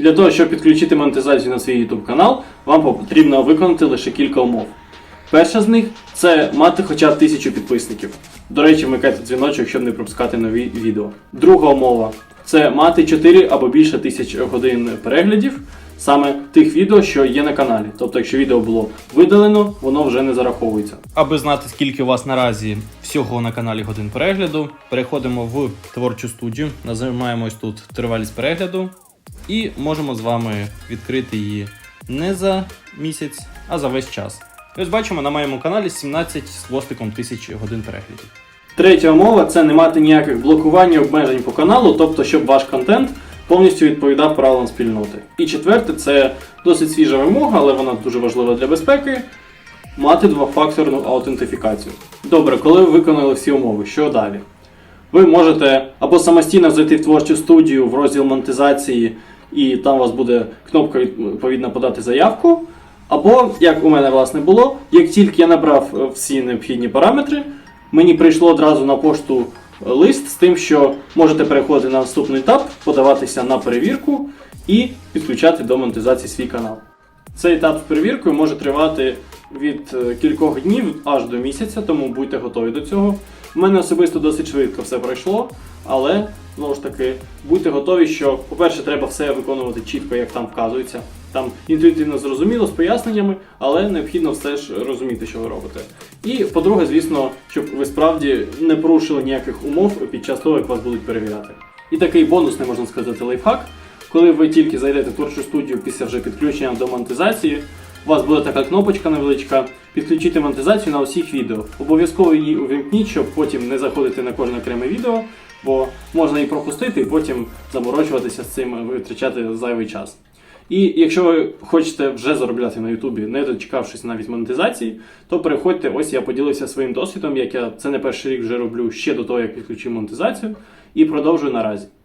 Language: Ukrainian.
Для того, щоб підключити монетизацію на свій YouTube канал, вам потрібно виконати лише кілька умов. Перша з них це мати хоча б тисячу підписників. До речі, вмикайте дзвіночок, щоб не пропускати нові відео. Друга умова це мати 4 або більше тисяч годин переглядів саме тих відео, що є на каналі. Тобто, якщо відео було видалено, воно вже не зараховується. Аби знати, скільки у вас наразі всього на каналі годин перегляду, переходимо в творчу студію, нажимаємо ось тут тривалість перегляду і можемо з вами відкрити її не за місяць, а за весь час. Ось бачимо на моєму каналі 17 з хвостиком тисяч годин переглядів. Третя умова це не мати ніяких блокувань і обмежень по каналу, тобто, щоб ваш контент повністю відповідав правилам спільноти. І четверте, це досить свіжа вимога, але вона дуже важлива для безпеки. Мати двофакторну аутентифікацію. Добре, коли ви виконали всі умови, що далі? Ви можете або самостійно зайти в творчу студію в розділ монетизації, і там у вас буде кнопка відповідно подати заявку. Або, як у мене власне було, як тільки я набрав е, всі необхідні параметри, мені прийшло одразу на пошту е, лист з тим, що можете переходити на наступний етап, подаватися на перевірку і підключати до монетизації свій канал. Цей етап з перевіркою може тривати від е, кількох днів аж до місяця, тому будьте готові до цього. У мене особисто досить швидко все пройшло, але знову ж таки будьте готові, що, по-перше, треба все виконувати чітко, як там вказується. Там інтуїтивно зрозуміло з поясненнями, але необхідно все ж розуміти, що ви робите. І по-друге, звісно, щоб ви справді не порушили ніяких умов під час того, як вас будуть перевіряти. І такий бонусний, можна сказати, лайфхак. Коли ви тільки зайдете в творчу студію після вже підключення до монетизації, у вас буде така кнопочка невеличка підключити монетизацію на усіх відео. Обов'язково її увімкніть, щоб потім не заходити на кожне окреме відео, бо можна її пропустити і потім заморочуватися з цим, витрачати зайвий час. І якщо ви хочете вже заробляти на Ютубі, не дочекавшись навіть монетизації, то переходьте. Ось я поділився своїм досвідом, як я це не перший рік вже роблю ще до того, як підключив монетизацію, і продовжую наразі.